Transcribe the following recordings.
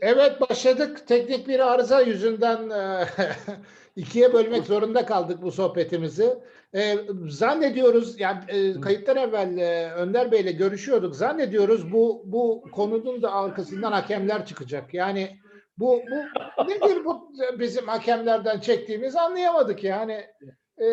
Evet başladık. Teknik bir arıza yüzünden e, ikiye bölmek zorunda kaldık bu sohbetimizi. E, zannediyoruz yani e, kayıttan evvel e, Önder Bey'le görüşüyorduk. Zannediyoruz bu bu konunun da arkasından hakemler çıkacak. Yani bu bu nedir bu bizim hakemlerden çektiğimiz anlayamadık yani. E,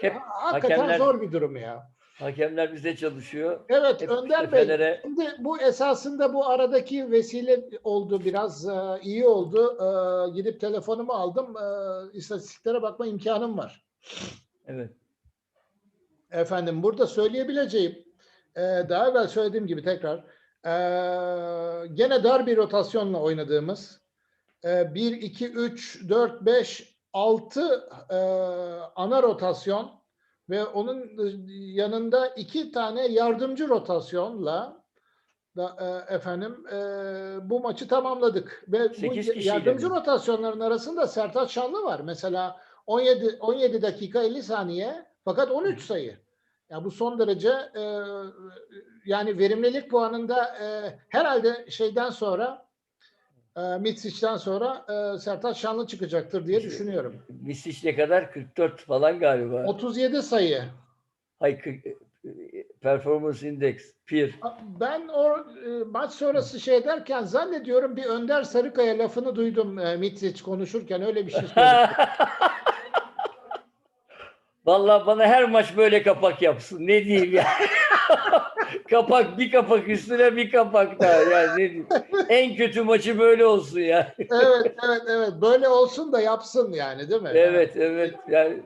Hep hakikaten hakemler- zor bir durum ya. Hakemler bize çalışıyor. Evet Hep Önder işte Bey. Fener'e- Şimdi bu esasında bu aradaki vesile oldu biraz e, iyi oldu. E, gidip telefonumu aldım. E, istatistiklere bakma imkanım var. Evet. Efendim burada söyleyebileceğim e, daha evvel söylediğim gibi tekrar e, gene dar bir rotasyonla oynadığımız e, 1, 2, 3, 4, 5, 6 e, ana rotasyon ve onun yanında iki tane yardımcı rotasyonla da, e, efendim e, bu maçı tamamladık ve bu yardımcı mi? rotasyonların arasında Sertaç Şanlı var. Mesela 17 17 dakika 50 saniye fakat 13 sayı. Ya bu son derece e, yani verimlilik puanında e, herhalde şeyden sonra e, Mitsic'den sonra e, Sertaç Şanlı çıkacaktır diye düşünüyorum. Misliç ne kadar? 44 falan galiba. 37 sayı. Hay, kırk- performance index, PIR. Ben o e, maç sonrası şey derken zannediyorum bir Önder Sarıkaya lafını duydum e, Mitsic konuşurken öyle bir şey söyledi. Vallahi bana her maç böyle kapak yapsın. Ne diyeyim ya? kapak bir kapak üstüne bir kapak daha. Yani ne diyeyim? En kötü maçı böyle olsun ya. evet evet evet böyle olsun da yapsın yani değil mi? Evet evet. Yani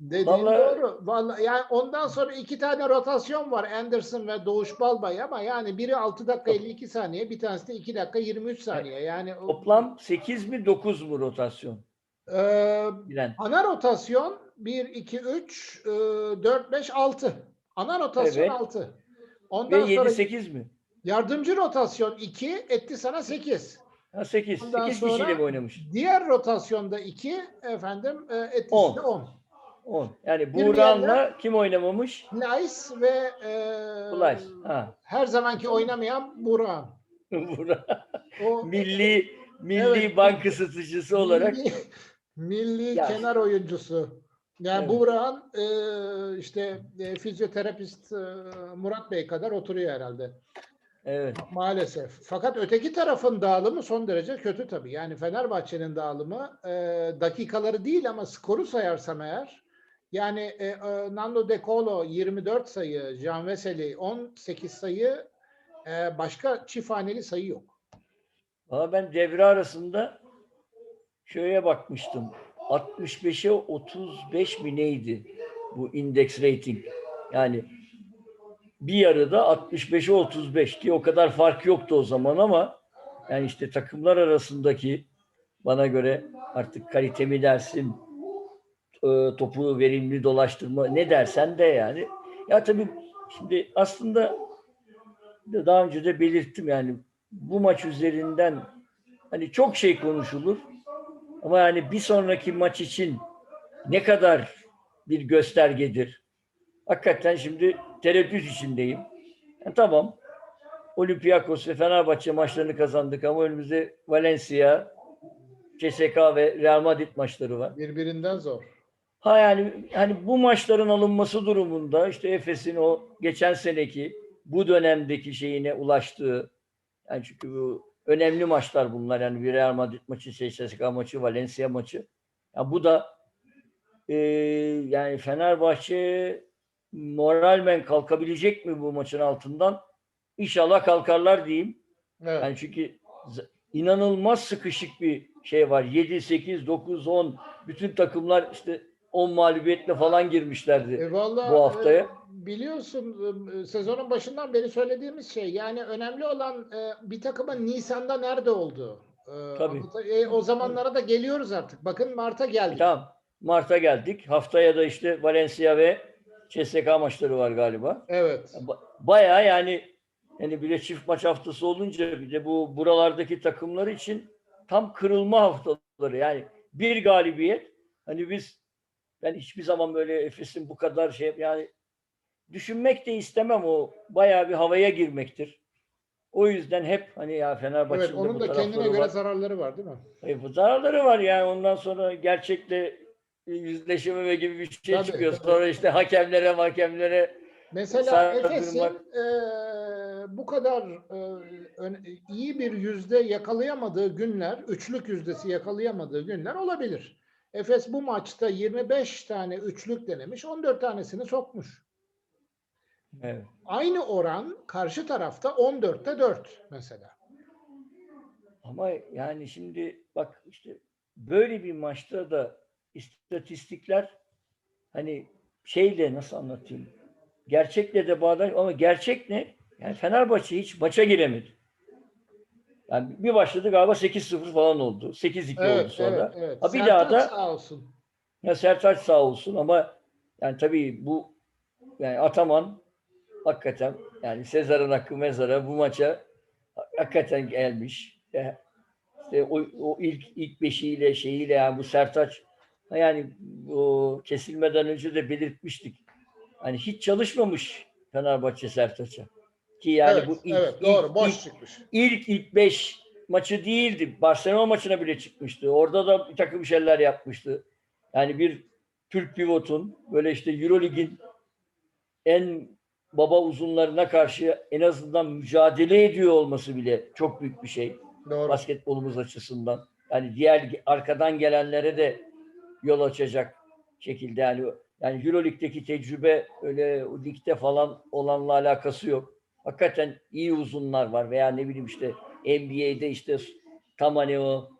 Dediğin Vallahi- doğru. Vallahi yani ondan sonra iki tane rotasyon var Anderson ve Doğuş Balbay ama yani biri 6 dakika 52 saniye bir tanesi de 2 dakika 23 saniye. Yani toplam 8 mi 9 mu rotasyon? Ee, Bilen. ana rotasyon 1 2 3 e, 4 5 6. Ana rotasyon Evet. 6. Ve Ondan sonra 7-8 mi? yardımcı rotasyon 2 etti sana 8. Ha 8. Ondan 8 sonra- kişiyle mi oynamış? Diğer rotasyonda 2 efendim e, etti On. size 10. 10. Yani Buğra'nla kim oynamamış? Nice ve e, Kulay. Ha. her zamanki oynamayan Burak'ın. Buğra. O milli milli Evet. bank ısıtıcısı olarak milli, milli kenar oyuncusu. Yani Evet. Burak'ın e, işte e, fizyoterapist e, Murat Bey kadar oturuyor herhalde. evet. Maalesef. Fakat öteki tarafın dağılımı son derece kötü tabii. Yani Fenerbahçe'nin dağılımı e, dakikaları değil ama skoru sayarsam eğer yani e, e, Nando De Colo 24 sayı, Can Veseli 18 sayı e, başka çift haneli sayı yok. Valla ben devre arasında şöyle bakmıştım. 65'e 35 mi neydi bu index rating? Yani bir yarıda 65'e 35 ki o kadar fark yoktu o zaman ama yani işte takımlar arasındaki bana göre artık kalite mi dersin e, topu verimli dolaştırma ne dersen de yani ya tabii şimdi aslında daha önce de belirttim yani bu maç üzerinden hani çok şey konuşulur ama yani bir sonraki maç için ne kadar bir göstergedir. Hakikaten şimdi tereddüt içindeyim. Yani tamam Olympiakos ve Fenerbahçe maçlarını kazandık ama önümüzde Valencia, CSK ve Real Madrid maçları var. Birbirinden zor. Ha yani hani bu maçların alınması durumunda işte Efes'in o geçen seneki bu dönemdeki şeyine ulaştığı yani çünkü bu önemli maçlar bunlar yani Real Madrid maçı, CSK maçı, Valencia maçı. Ya bu da e, yani Fenerbahçe moralmen kalkabilecek mi bu maçın altından? İnşallah kalkarlar diyeyim. Evet. Yani çünkü inanılmaz sıkışık bir şey var. 7, 8, 9, 10 bütün takımlar işte 10 mağlubiyetle falan girmişlerdi. E vallahi, bu haftaya. e, biliyorsun e, sezonun başından beri söylediğimiz şey yani önemli olan e, bir takımın Nisan'da nerede olduğu. E, Tabii. e, o zamanlara da geliyoruz artık. Bakın Mart'a geldik. Tamam. Mart'a geldik. Haftaya da işte Valencia ve CSK maçları var galiba. Evet. Ba- Bayağı yani yani bir de çift maç haftası olunca bir de bu buralardaki takımlar için tam kırılma haftaları. Yani bir galibiyet hani biz ben hiçbir zaman böyle Efes'in bu kadar şey yani düşünmek de istemem o bayağı bir havaya girmektir. O yüzden hep hani ya Fenerbahçe'nin Evet, onun da kendine göre var. zararları var değil mi? E, bu zararları var yani ondan sonra gerçekle yüzleşememe gibi bir şey Tabii, çıkıyor. tabii. Sonra işte hakemlere hakemlere Mesela Efes'in eee, bu kadar ön- iyi bir yüzde yakalayamadığı günler, üçlük yüzdesi yakalayamadığı günler olabilir. Efes bu maçta 25 tane üçlük denemiş, 14 tanesini sokmuş. Evet. Aynı oran karşı tarafta 14'te 4 mesela. Ama yani şimdi bak işte böyle bir maçta da istatistikler hani şeyle nasıl anlatayım? Gerçekle de bağdaş ama gerçek ne? Yani Fenerbahçe hiç maça giremedi. Yani bir başladı galiba 8-0 falan oldu. 8-2 oldu Evet, sonra. evet, evet. Ha, bir daha da- Sertaç sağ olsun. Ya Sertaç sağ olsun ama yani tabii bu yani Ataman hakikaten yani Sezar'ın hakkı mezara bu maça hakikaten gelmiş. Ya İşte o, o ilk ilk beşiyle şeyiyle yani bu Sertaç yani o kesilmeden önce de belirtmiştik. Hani hiç çalışmamış Fenerbahçe Sertaç'a. Ki yani evet, bu ilk, evet, doğru, ilk- boş ilk- çıkmış. ilk ilk beş maçı değildi. Barcelona maçına bile çıkmıştı. Orada da bir takım şeyler yapmıştı. Yani bir Türk pivotun böyle işte Eurolig'in en baba uzunlarına karşı en azından mücadele ediyor olması bile çok büyük bir şey Doğru. basketbolumuz açısından. Yani diğer arkadan gelenlere de yol açacak şekilde yani yani Euroleague'deki tecrübe öyle ligde falan olanla alakası yok. Hakikaten iyi uzunlar var veya ne bileyim işte NBA'de işte tam hani o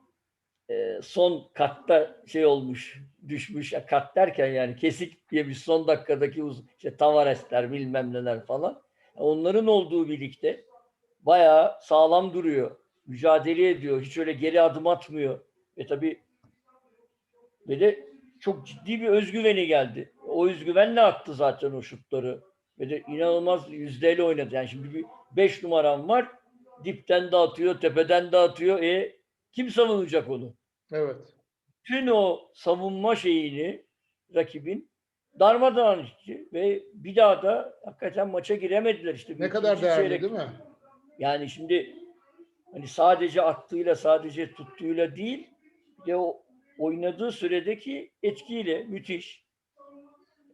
e, son katta şey olmuş düşmüş kat derken yani kesik yemiş son dakikadaki işte Tavares'ler bilmem neler falan. Onların olduğu birlikte bayağı sağlam duruyor. Mücadele ediyor. Hiç öyle geri adım atmıyor. Ve tabii ve de çok ciddi bir özgüveni geldi. O özgüvenle attı zaten o şutları. Ve de inanılmaz yüzdeyle oynadı. Yani şimdi bir 5 numaram var. Dipten de atıyor, tepeden de atıyor. E kim savunacak onu? Evet. Tüm o savunma şeyini rakibin darmadağın etti ve bir daha da hakikaten maça giremediler işte. Ne kadar değerli çeyrek- değil mi? yani şimdi hani sadece attığıyla sadece tuttuğuyla değil bir de o oynadığı süredeki etkiyle müthiş.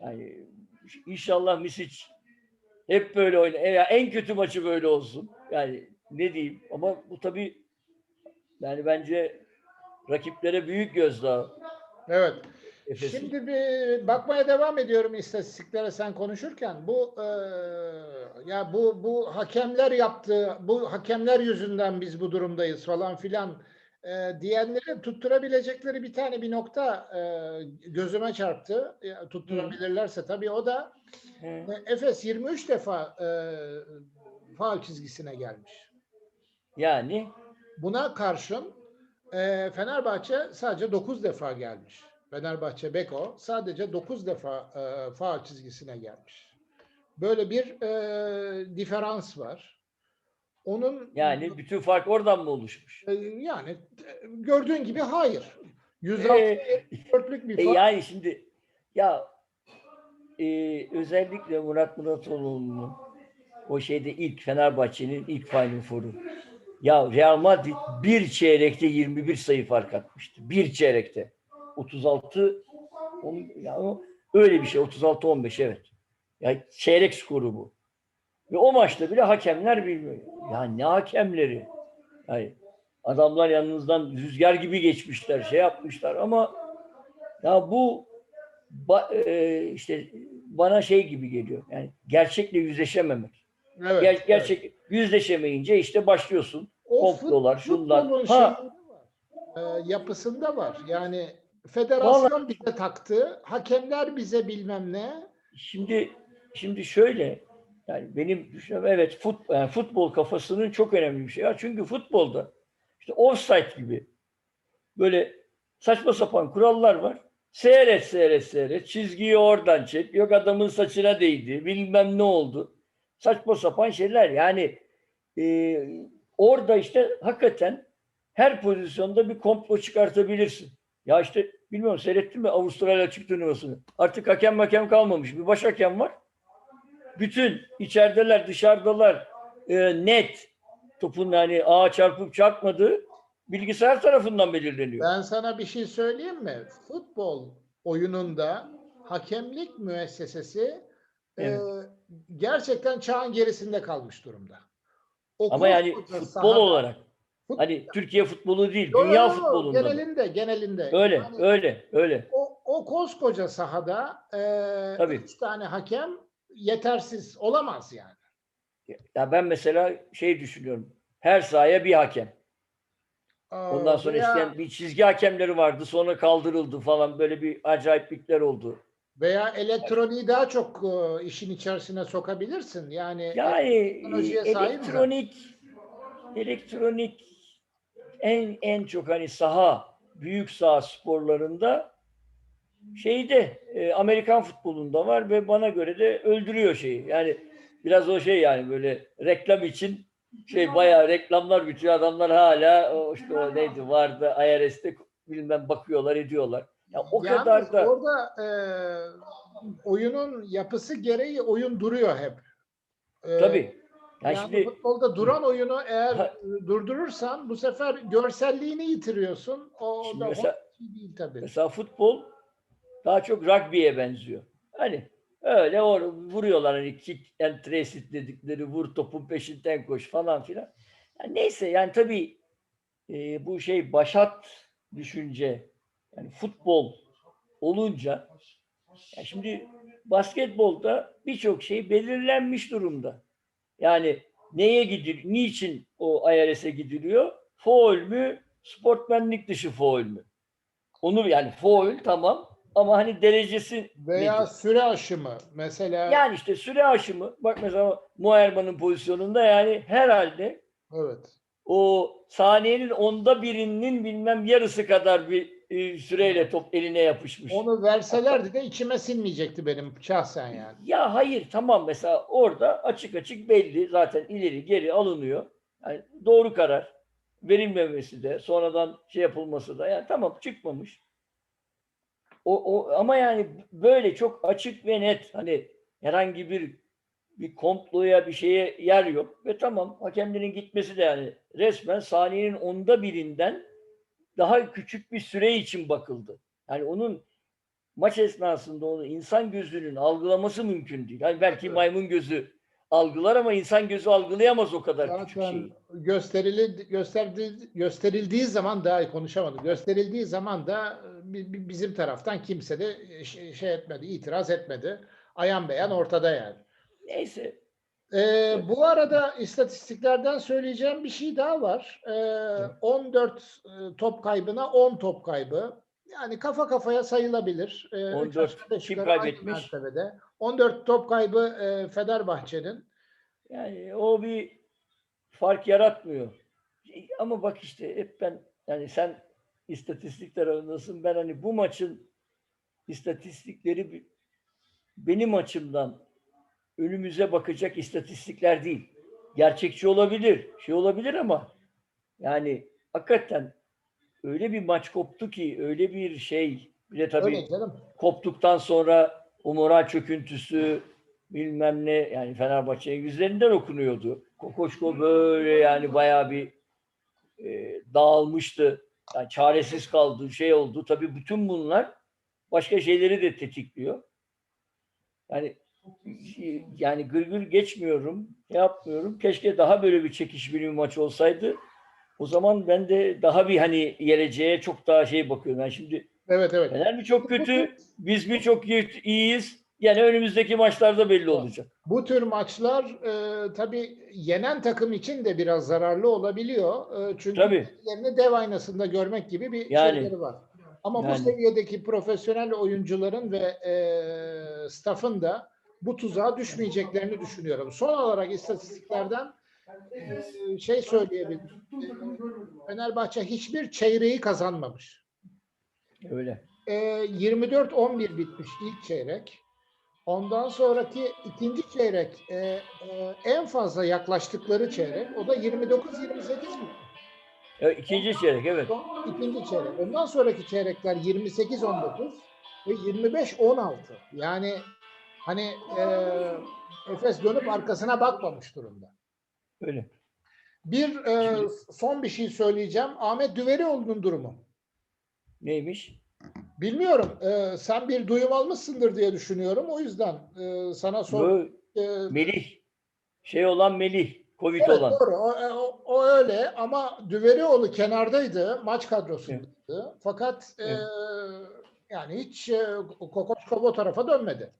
Yani inşallah Misic hep böyle oyna. ya En kötü maçı böyle olsun. Yani ne diyeyim ama bu tabii yani bence rakiplere büyük gözdağı. Evet. Efes'in. Şimdi bir bakmaya devam ediyorum istatistiklere sen konuşurken. Bu e, ya bu bu hakemler yaptı, bu hakemler yüzünden biz bu durumdayız falan filan e, diyenleri tutturabilecekleri bir tane bir nokta e, gözüme çarptı. E, tutturabilirlerse tabii o da e, Efes 23 defa e, faul çizgisine gelmiş. Yani Buna karşın e, Fenerbahçe sadece 9 defa gelmiş. Fenerbahçe Beko sadece 9 defa e, faul çizgisine gelmiş. Böyle bir e, diferans var. Onun yani bütün fark oradan mı oluşmuş? e, yani e, gördüğün gibi hayır. Ee, 164'lük bir E fark. yani şimdi ya e, özellikle Murat Muratoğlu'nun o şeyde ilk Fenerbahçe'nin ilk Final Four'u. Ya Real Madrid bir çeyrekte 21 sayı fark atmıştı. Bir çeyrekte. 36 on, ya öyle bir şey. 36-15 evet. Ya çeyrek skoru bu. Ve o maçta bile hakemler bilmiyor. Ya ne hakemleri? Yani adamlar yanınızdan rüzgar gibi geçmişler, şey yapmışlar ama ya bu ba- e, işte bana şey gibi geliyor. Yani gerçekle yüzleşememek. Evet, Ger- evet. gerçek yüzleşemeyince işte başlıyorsun. O komplolar, fut- şunlar. Ha. var. E, yapısında var. Yani federasyon bize taktı, hakemler bize bilmem ne. Şimdi şimdi şöyle yani benim düşüncem evet fut, yani futbol kafasının çok önemli bir şey. Ya çünkü futbolda işte offside gibi böyle saçma sapan kurallar var. Seyret seyret seyret. Çizgiyi oradan çek. Yok adamın saçına değdi. Bilmem ne oldu. Saçma sapan şeyler. Yani e, orada işte hakikaten her pozisyonda bir komplo çıkartabilirsin. Ya işte bilmiyorum seyrettin mi Avustralya açık turnuvasını? Artık hakem hakem kalmamış. Bir baş hakem var. Bütün içerideler dışarıdalar e, net. topun yani ağa çarpıp çarpmadığı bilgisayar tarafından belirleniyor. Ben sana bir şey söyleyeyim mi? Futbol oyununda hakemlik müessesesi Evet. e, gerçekten çağın gerisinde kalmış durumda. O Ama yani futbol sahada- olarak Fut- hani Türkiye futbolu değil, Yo, dünya yo, futbolunda. da. Genelinde, genelinde. Öyle, Yani öyle, öyle. o, o koskoca sahada e, Tabii. üç tane hakem yetersiz olamaz yani. Ya ben mesela şey düşünüyorum. Her sahaya bir hakem. Ondan sonra veya, eskiden bir çizgi hakemleri vardı. Sonra kaldırıldı falan. Böyle bir acayiplikler oldu. Veya elektroniği daha çok e, işin içerisine sokabilirsin. Yani teknolojiye e, elektronik elektronik en en çok hani saha büyük saha sporlarında şeyde e, Amerikan futbolunda var ve bana göre de öldürüyor şeyi. Yani biraz o şey yani böyle reklam için şey bayağı reklamlar bitiyor adamlar hala o işte o neydi vardı IRS'te bilmem bakıyorlar ediyorlar. Ya o Yalnız kadar da orada e, oyunun yapısı gereği oyun duruyor hep. E, tabii. Yani Yani şimdi futbolda duran oyunu eğer Ha- durdurursan bu sefer görselliğini yitiriyorsun. O da mesela- şey değil tabii. Mesela futbol daha çok rugby'ye benziyor. Hani öyle or- vuruyorlar hani kick and trace it dedikleri vur topun peşinden koş falan filan. Yani neyse yani tabii e, bu şey başat düşünce yani futbol olunca ya şimdi basketbolda birçok şey belirlenmiş durumda. Yani neye gidil, niçin o IRS'e gidiliyor? Foul mü, sportmenlik dışı foul mü? Onu yani foul tamam ama hani derecesi Veya nedir? süre aşımı mesela Yani işte süre aşımı bak mesela Muayerman'ın pozisyonunda yani herhalde evet. o saniyenin onda birinin bilmem yarısı kadar bir e, süreyle top eline yapışmış. Onu verselerdi de içime sinmeyecekti benim şahsen yani. Ya hayır tamam mesela orada açık açık belli zaten ileri geri alınıyor. Yani doğru karar verilmemesi de sonradan şey yapılması da yani tamam çıkmamış. O, o ama yani böyle çok açık ve net hani herhangi bir bir komploya bir şeye yer yok ve tamam hakemlerin gitmesi de yani resmen saniyenin onda birinden daha küçük bir süre için bakıldı. Yani onun maç esnasında onu insan gözünün algılaması mümkün değil. Yani belki Evet. maymun gözü algılar ama insan gözü algılayamaz o kadar küçük Zaten şeyi. gösterili gösterdi, gösterildiği zaman daha konuşamadım. Gösterildiği zaman da bi- bizim taraftan kimse de şey, şey etmedi, itiraz etmedi. Ayan beyan ortada yani. Neyse. Ee, bu arada istatistiklerden söyleyeceğim bir şey daha var. Ee, 14 e, top kaybına 10 top kaybı. Yani kafa kafaya sayılabilir. Ee, üç 14 aşağı beş kim kaybetmiş? mertebede. 14 top kaybı e, Fenerbahçe'nin. Yani o bir fark yaratmıyor. Ama bak işte hep ben yani sen istatistik tarafındasın. Ben hani bu maçın istatistikleri benim açımdan önümüze bakacak istatistikler değil. Gerçekçi olabilir, şey olabilir ama yani hakikaten öyle bir maç koptu ki öyle bir şey bir de tabii Öyle canım. koptuktan sonra o moral çöküntüsü bilmem ne yani Fenerbahçe'nin yüzlerinden okunuyordu. Kokoşko böyle yani bayağı bir e, dağılmıştı. Yani çaresiz kaldı, şey oldu. Tabii bütün bunlar başka şeyleri de tetikliyor. Yani yani gırgır geçmiyorum, şey yapmıyorum. Keşke daha böyle bir çekişmeli bir maç olsaydı. O zaman ben de daha bir hani geleceğe çok daha şey bakıyorum. Yani şimdi Evet evet. Fener mi çok kötü, biz mi çok iyi- iyiyiz? Yani önümüzdeki maçlarda belli olacak. Bu tür maçlar e, tabii yenen takım için de biraz zararlı olabiliyor. E, çünkü Tabii. kendilerini dev aynasında görmek gibi bir Yani. şeyleri var. Ama bu Yani. seviyedeki profesyonel oyuncuların ve e, staff'ın da bu tuzağa düşmeyeceklerini düşünüyorum. Son olarak istatistiklerden e, şey söyleyebilirim. E, Fenerbahçe hiçbir çeyreği kazanmamış. Öyle. E, 24-11 bitmiş ilk çeyrek. Ondan sonraki ikinci çeyrek e, e, en fazla yaklaştıkları çeyrek. O da 29-28 mi? İkinci çeyrek evet. İkinci çeyrek. Ondan sonraki çeyrekler 28-19 ve 25-16. Yani hani e, Efes dönüp arkasına bakmamış durumda. Öyle. Bir e, son bir şey söyleyeceğim. Ahmet Düverioğlu'nun durumu. Neymiş? Bilmiyorum. e, sen bir duyum almışsındır diye düşünüyorum. O yüzden e, sana sor. Bu e, Melih. Şey olan Melih. Covid Evet olan. doğru. O, o, o öyle ama Düverioğlu kenardaydı. Maç kadrosundaydı. Fakat e, Evet. yani hiç e, Kokoşkov o tarafa dönmedi.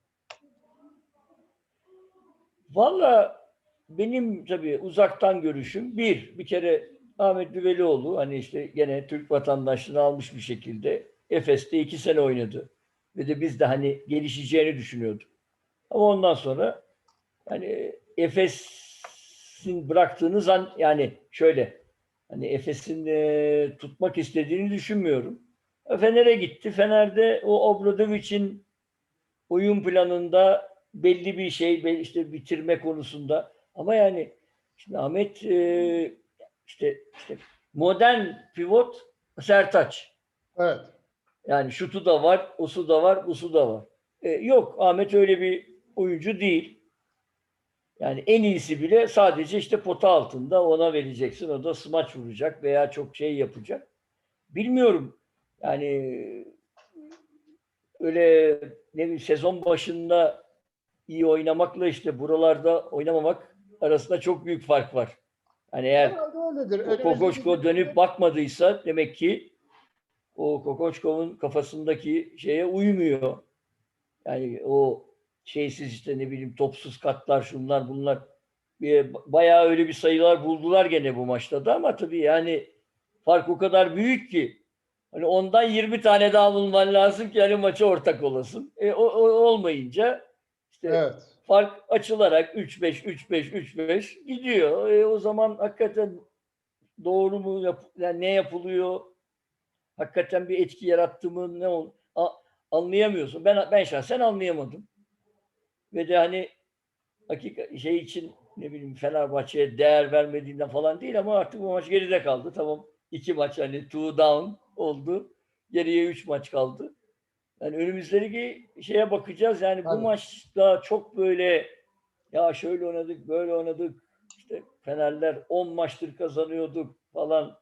Valla benim tabii uzaktan görüşüm bir, bir kere Ahmet Düvelioğlu hani işte gene Türk vatandaşlığını almış bir şekilde Efes'te iki sene oynadı. Ve de biz de hani gelişeceğini düşünüyorduk. Ama ondan sonra hani Efes'in bıraktığını zan yani şöyle hani Efes'in e, tutmak istediğini düşünmüyorum. Fener'e gitti. Fener'de o Obradovic'in oyun planında belli bir şey işte bitirme konusunda ama yani şimdi Ahmet e, işte işte modern pivot Sertaç. Evet. Yani şutu da var, osu da var, busu da var. E, yok Ahmet öyle bir oyuncu değil. Yani en iyisi bile sadece işte pota altında ona vereceksin. O da smaç vuracak veya çok şey yapacak. Bilmiyorum. Yani öyle ne bileyim sezon başında iyi oynamakla işte buralarda oynamamak arasında çok büyük fark var. Hani eğer Kokoşko dönüp bakmadıysa demek ki o Kokoşkov'un kafasındaki şeye uymuyor. Yani o şeysiz işte ne bileyim topsuz katlar şunlar bunlar bayağı öyle bir sayılar buldular gene bu maçta da ama tabii yani fark o kadar büyük ki hani ondan 20 tane daha bulman lazım ki hani maça ortak olasın. E, o, o olmayınca işte Evet. fark açılarak 3-5 3-5 3-5 gidiyor. E, o zaman hakikaten doğru mu yap yani ne yapılıyor? Hakikaten bir etki yarattı mı ne ol A- anlayamıyorsun. Ben ben şahsen anlayamadım. Ve de hani hakika şey için ne bileyim Fenerbahçe'ye değer vermediğinden falan değil ama artık bu maç geride kaldı. Tamam iki maç hani two down oldu. Geriye üç maç kaldı. Yani önümüzdeki şeye bakacağız. Yani bu Tabii. maçta çok böyle ya şöyle oynadık, böyle oynadık. İşte Fenerler 10 maçtır kazanıyorduk falan.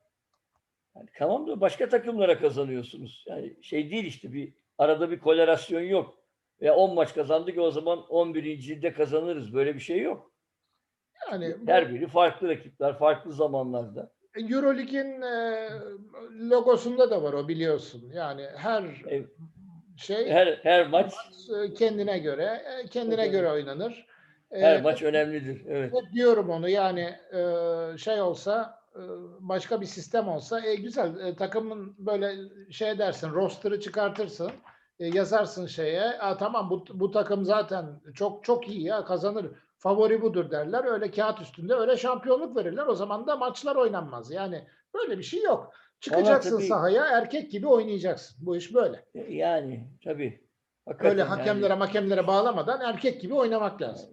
Yani tamam da başka takımlara kazanıyorsunuz. Yani şey değil işte bir arada bir kolerasyon yok. Veya 10 maç kazandık o zaman 11. de kazanırız. Böyle bir şey yok. Yani bu Her biri farklı rakipler, farklı zamanlarda. Eurolig'in e, logosunda da var o biliyorsun. Yani her Evet. Şey Her her maç e, kendine göre e, kendine Evet. göre oynanır. E, her maç önemlidir. Evet. diyorum onu yani şey olsa başka bir sistem olsa e, güzel takımın böyle şey dersin roster'ı çıkartırsın yazarsın şeye Aa, tamam bu, bu takım zaten çok çok iyi ya kazanır favori budur derler öyle kağıt üstünde öyle şampiyonluk verirler o zaman da maçlar oynanmaz yani böyle bir şey yok çıkacaksın tabii- sahaya erkek gibi oynayacaksın bu iş böyle Yani tabii. Hakikaten öyle yani- hakemlere bağlamadan erkek gibi oynamak lazım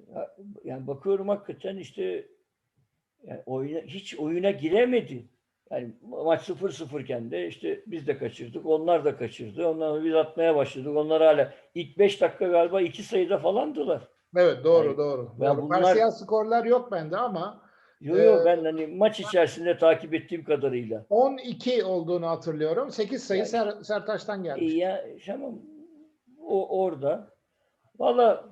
yani bakıyorum hakikaten işte yani oyuna, hiç oyuna giremedi. Yani maç 0-0 iken de işte biz de kaçırdık. Onlar da kaçırdı. Ondan sonra biz atmaya başladık. Onlar hala ilk 5 dakika galiba iki sayıda falandılar. evet doğru Yani- doğru, doğru. bunlar- Parsiyer skorlar yok bende ama Yo yo Ee, ben hani maç içerisinde takip ettiğim kadarıyla. 12 olduğunu hatırlıyorum. 8 sayı Yani- Ser, Sertaç'tan E gelmiş. ya tamam o orada. Valla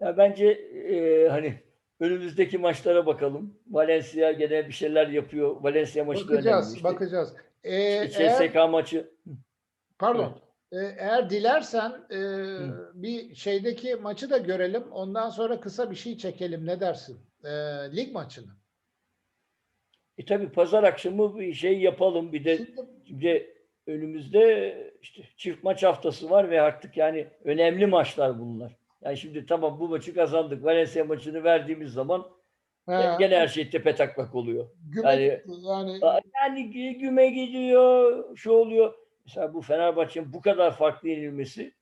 ya bence e, hani önümüzdeki maçlara bakalım. Valencia gene bir şeyler yapıyor. Valencia maçı da önemli. bakacağız, işte. bakacağız. Ee, eğer, CSK maçı. pardon. Ee, eğer dilersen e, bir şeydeki maçı da görelim. Ondan sonra kısa bir şey çekelim. Ne dersin? Ee, lig maçını. E tabi pazar akşamı bir şey yapalım. Bir de Şimdi şimdi önümüzde işte çift maç haftası var ve artık yani önemli maçlar bunlar. Yani şimdi tamam bu maçı kazandık. Valencia maçını verdiğimiz zaman he, gene her şey tepe taklak oluyor. güme- yani- yani Yani gü- güme gidiyor, şu oluyor. Mesela bu Fenerbahçe'nin bu kadar farklı yenilmesi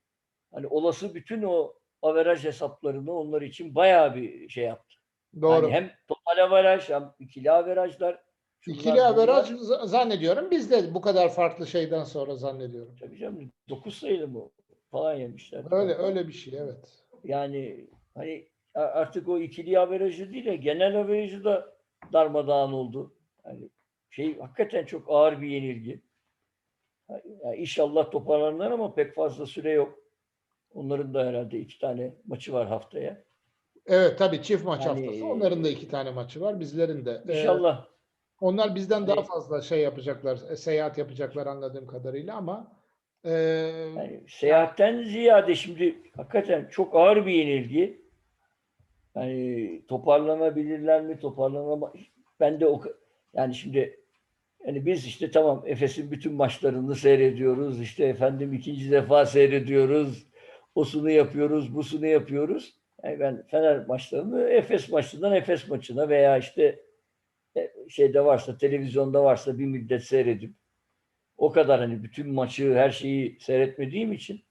hani olası bütün o averaj hesaplarını onlar için bayağı bir şey yaptı. doğru. Yani hem total averaj hem ikili averajlar. Şunlar, İkili bunlar. averaj zannediyorum. Biz de bu kadar farklı şeyden sonra zannediyorum. Tabii canım 9 sayılı mı falan yemişler. Öyle öyle bir şey evet. Yani hani artık o ikili averajı değil de genel averajı da darmadağın oldu. Yani şey hakikaten çok ağır bir yenilgi. Ya inşallah toparlanırlar ama pek fazla süre yok. Onların da herhalde iki tane maçı var haftaya. Evet tabii çift maç Yani- haftası. Onların da iki tane maçı var. Bizlerin de. Ee, İnşallah. Onlar bizden daha fazla şey yapacaklar. e, Seyahat yapacaklar anladığım kadarıyla ama e, Yani seyahatten ziyade şimdi hakikaten çok ağır bir yenilgi. Yani toparlanabilirler mi? Toparlanama ben de o yani şimdi yani biz işte tamam Efes'in bütün maçlarını seyrediyoruz. İşte efendim ikinci defa seyrediyoruz. Osunu yapıyoruz, busunu yapıyoruz. Yani ben Fener maçlarını Efes maçından Efes maçına veya işte şeyde varsa televizyonda varsa bir müddet seyredip o kadar hani bütün maçı her şeyi seyretmediğim için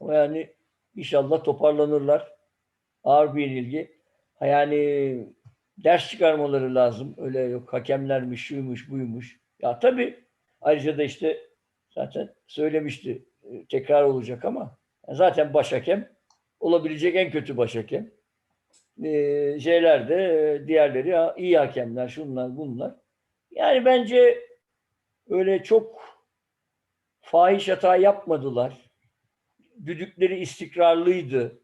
ama yani inşallah toparlanırlar. Ağır bir. Ha Yani ders çıkarmaları lazım. Öyle yok hakemlermiş, şuymuş, buymuş. Ya tabii ayrıca da işte zaten söylemişti e, tekrar olacak ama zaten baş hakem olabilecek en kötü baş hakem. Ee, şeyler de e, diğerleri iyi hakemler, şunlar bunlar. Yani bence öyle çok fahiş hata yapmadılar. Düdükleri istikrarlıydı.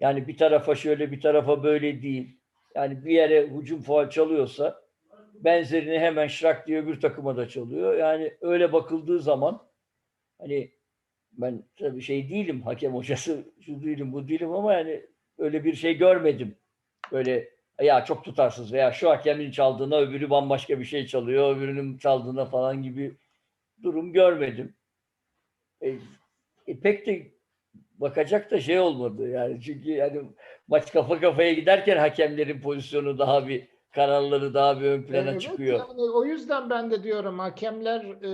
Yani bir tarafa şöyle bir tarafa böyle değil. Yani bir yere hücum faal çalıyorsa benzerini hemen şrak diye öbür takıma da çalıyor. Yani öyle bakıldığı zaman hani ben tabii şey değilim hakem hocası şu değilim bu değilim ama yani öyle bir şey görmedim. Böyle ya çok tutarsız veya şu hakemin çaldığına öbürü bambaşka bir şey çalıyor, öbürünün çaldığına falan gibi durum görmedim. E, e, pek de bakacak da şey olmadı yani çünkü yani maç kafa kafaya giderken hakemlerin pozisyonu daha bir kararları daha bir ön plana Evet, çıkıyor. Yani o yüzden ben de diyorum hakemler e,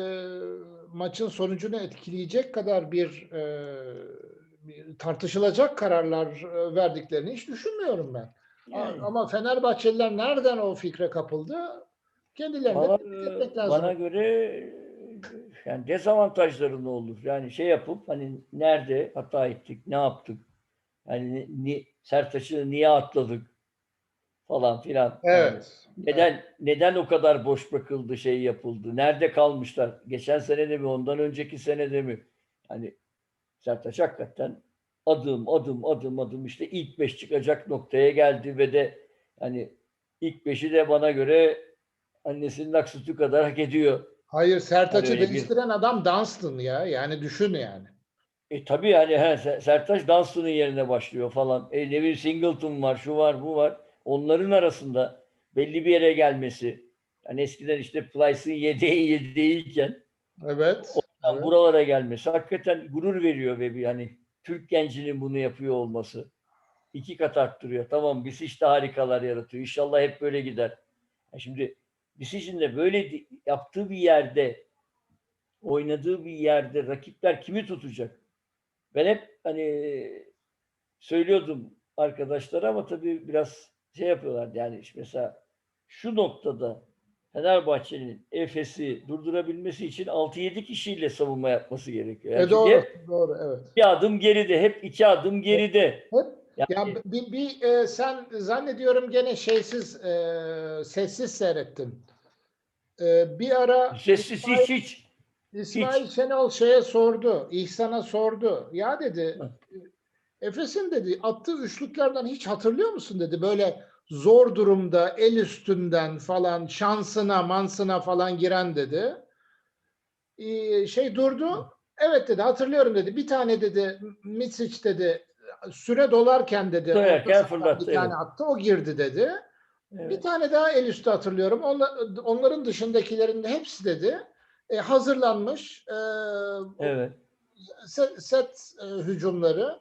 maçın sonucunu etkileyecek kadar bir, e, tartışılacak kararlar e, verdiklerini hiç düşünmüyorum ben. Yani. Ama Fenerbahçeliler nereden o fikre kapıldı? Kendilerine Bana, lazım. bana göre yani dezavantajları ne olur? Yani şey yapıp hani nerede hata ettik, ne yaptık? Yani ni, Sertaç'ı niye atladık falan filan. Yani Evet. neden neden o kadar boş bırakıldı, şey yapıldı? Nerede kalmışlar? Geçen sene de mi, ondan önceki sene de mi? Yani Sertaç hakikaten adım adım adım adım işte ilk beş çıkacak noktaya geldi ve de hani ilk beşi de bana göre annesinin ak sütü kadar hak ediyor. Hayır Sertaç'ı Hani öyle bir- değiştiren adam Dunstan ya. Yani düşün yani. E tabii yani he, Ser- Sertaç Dunstan'ın yerine başlıyor falan. E, Neville Singleton var, şu var, bu var. Onların arasında belli bir yere gelmesi. Yani eskiden işte Plyce'ın yedeği yedeğiyken Evet. Yani buralara gelmesi hakikaten gurur veriyor ve bir hani Türk gencinin bunu yapıyor olması iki kat arttırıyor. Tamam Bisic de harikalar yaratıyor. İnşallah hep böyle gider. Ya şimdi Bisic'in de böyle yaptığı bir yerde oynadığı bir yerde rakipler kimi tutacak? Ben hep hani söylüyordum arkadaşlara ama tabii biraz şey yapıyorlar yani işte mesela şu noktada Fenerbahçe'nin Efes'i durdurabilmesi için 6-7 kişiyle savunma yapması gerekiyor. Yani E doğru. hep Doğru. Evet. bir adım geride, hep iki adım geride. Hep Yani, Ya bir, bir e, sen zannediyorum gene şeysiz e, sessiz seyrettin. E, bir ara sessiz İsmail, hiç hiç. İsmail Şenol şeye sordu, İhsan'a sordu. Ya dedi. Efes'in dedi attığı üçlüklerden hiç hatırlıyor musun dedi. Böyle zor durumda el üstünden falan şansına mansına falan giren dedi. E, şey durdu. Evet dedi hatırlıyorum dedi. Bir tane dedi Mitsic dedi süre dolarken dedi. Dolarken fırlattı, Bir tane evet. attı o girdi dedi. Bir Evet. tane daha el üstü hatırlıyorum. Onla- onların dışındakilerin de hepsi dedi. e, hazırlanmış e, evet. set, set, e, hücumları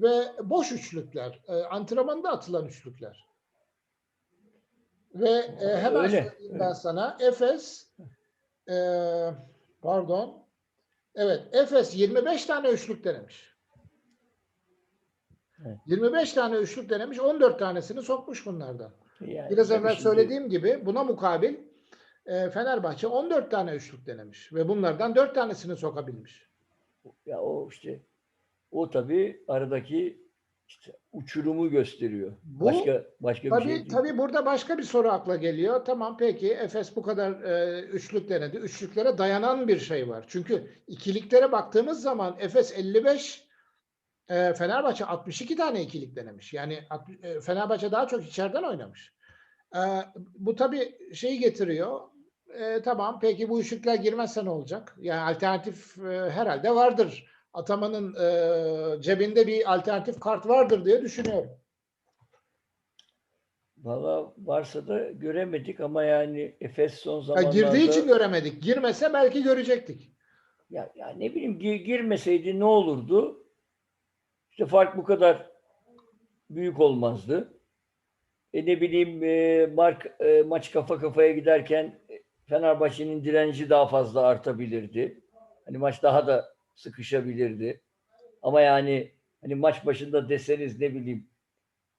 ve boş üçlükler. E, antrenmanda atılan üçlükler. Ve e, hemen Öyle, söyleyeyim öyle. ben sana. Efes e, pardon. Evet, Efes 25 tane üçlük denemiş. Evet. 25 tane üçlük denemiş, 14 tanesini sokmuş bunlardan. Yani Biraz evvel şimdi- söylediğim gibi buna mukabil e, Fenerbahçe 14 tane üçlük denemiş ve bunlardan 4 tanesini sokabilmiş. Ya o işte o tabii aradaki işte uçurumu gösteriyor. Bu- başka başka bir Tabii, şey değil. tabii burada başka bir soru akla geliyor. Tamam peki Efes bu kadar e, üçlük denedi. Üçlüklere dayanan bir şey var. Çünkü ikiliklere baktığımız zaman Efes 55, e, Fenerbahçe 62 tane ikilik denemiş. Yani e, Fenerbahçe daha çok içeriden oynamış. E, bu tabii şeyi getiriyor. E, tamam peki bu üçlükler girmezse ne olacak? Yani alternatif e, herhalde vardır. Ataman'ın e, cebinde bir alternatif kart vardır diye düşünüyorum. Valla varsa da göremedik ama yani Efes son Ya zamanlarda girdiği için göremedik. Girmese belki görecektik. ya, ya ne bileyim gi- girmeseydi ne olurdu? İşte fark bu kadar büyük olmazdı. E ne bileyim e, mark, e, maç kafa kafaya giderken e, Fenerbahçe'nin direnci daha fazla artabilirdi. Hani maç daha da sıkışabilirdi. Ama yani hani maç başında deseniz ne bileyim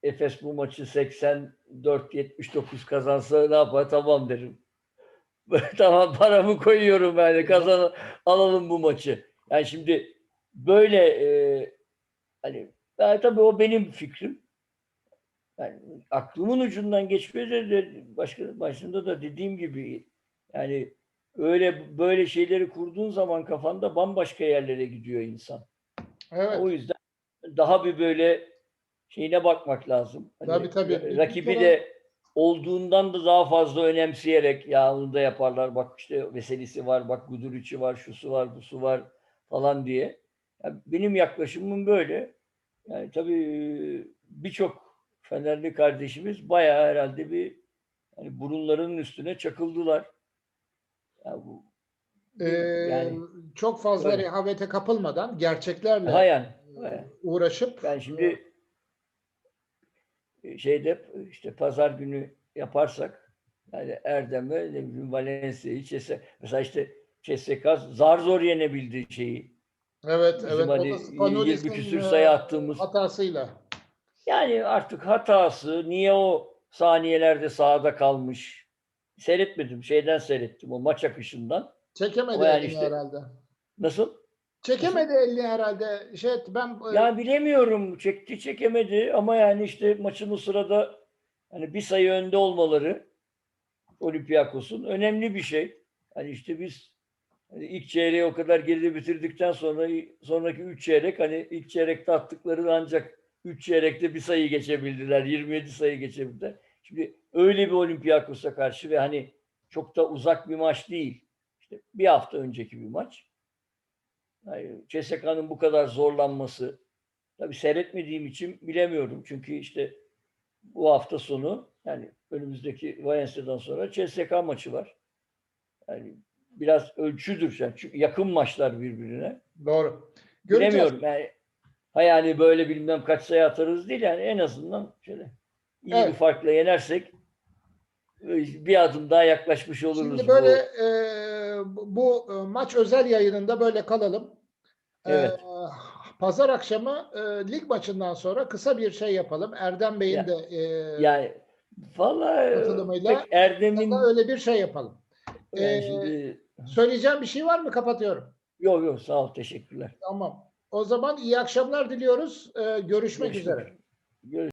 Efes bu maçı 84-79 kazansa ne yapar? Tamam derim. tamam paramı koyuyorum yani kazan alalım bu maçı. Yani şimdi böyle e, hani ben, tabii o benim fikrim. Yani aklımın ucundan geçmedi de başka başında da dediğim gibi yani öyle böyle şeyleri kurduğun zaman kafanda bambaşka yerlere gidiyor insan. Evet. O yüzden daha bir böyle şeyine bakmak lazım. Hani Tabii, tabii. Rakibi de olduğundan da daha fazla önemseyerek ya onu da yaparlar. Bak işte veselisi var, bak Guduric'i var, şusu var, busu var falan diye. Ya benim yaklaşımım böyle. Yani tabii birçok Fenerli kardeşimiz bayağı herhalde bir hani burunlarının üstüne çakıldılar. Ya bu, Ee, yani çok fazla Öyle. rehavete kapılmadan gerçeklerle ha yani, ha yani. uğraşıp Yani şimdi e, şeyde işte pazar günü yaparsak yani Erdem'e ne bileyim Valencia'yı Cese mesela işte CSK zar zor yenebildiği şeyi. evet Bizim evet hani o da Spanulis'in, 20 küsür sayı attığımız hatasıyla. yani artık hatası niye o saniyelerde sahada kalmış seyretmedim şeyden seyrettim o maç akışından. Çekemedi Ama yani işte- herhalde. Nasıl? Çekemedi elini herhalde. Şey ben e, Ya bilemiyorum çekti çekemedi ama yani işte maçın o sırada hani bir sayı önde olmaları Olympiakos'un önemli bir şey. Hani işte biz hani ilk çeyreği o kadar geride bitirdikten sonra sonraki üç çeyrek hani ilk çeyrekte attıkları ancak üç çeyrekte bir sayı geçebildiler. 27 sayı geçebildiler. Şimdi öyle bir Olympiakos'a karşı ve hani çok da uzak bir maç değil. İşte bir hafta önceki bir maç. Yani CSK'nın bu kadar zorlanması tabii seyretmediğim için bilemiyorum. Çünkü işte bu hafta sonu yani önümüzdeki Valencia'dan sonra CSK maçı var. Yani biraz ölçüdür. Yani çünkü yakın maçlar birbirine. doğru. Göreceğiz. Bilemiyorum yani. Yani böyle bilmem kaç sayı atarız değil yani en azından şöyle iyi Evet. bir farkla yenersek bir adım daha yaklaşmış oluruz. Şimdi bu- böyle e, bu e, maç özel yayınında böyle kalalım. E, Evet. Pazar akşamı e, lig maçından sonra kısa bir şey yapalım. Erdem Bey'in Ya- de e, yani vallahi katılımıyla Erdem'in öyle bir şey yapalım. yani Ee, şimdi Söyleyeceğim bir şey var mı? Kapatıyorum. yok yok sağ ol teşekkürler. Tamam. O zaman iyi akşamlar diliyoruz. E, görüşmek Görüşmek üzere. üzere. Görüşmek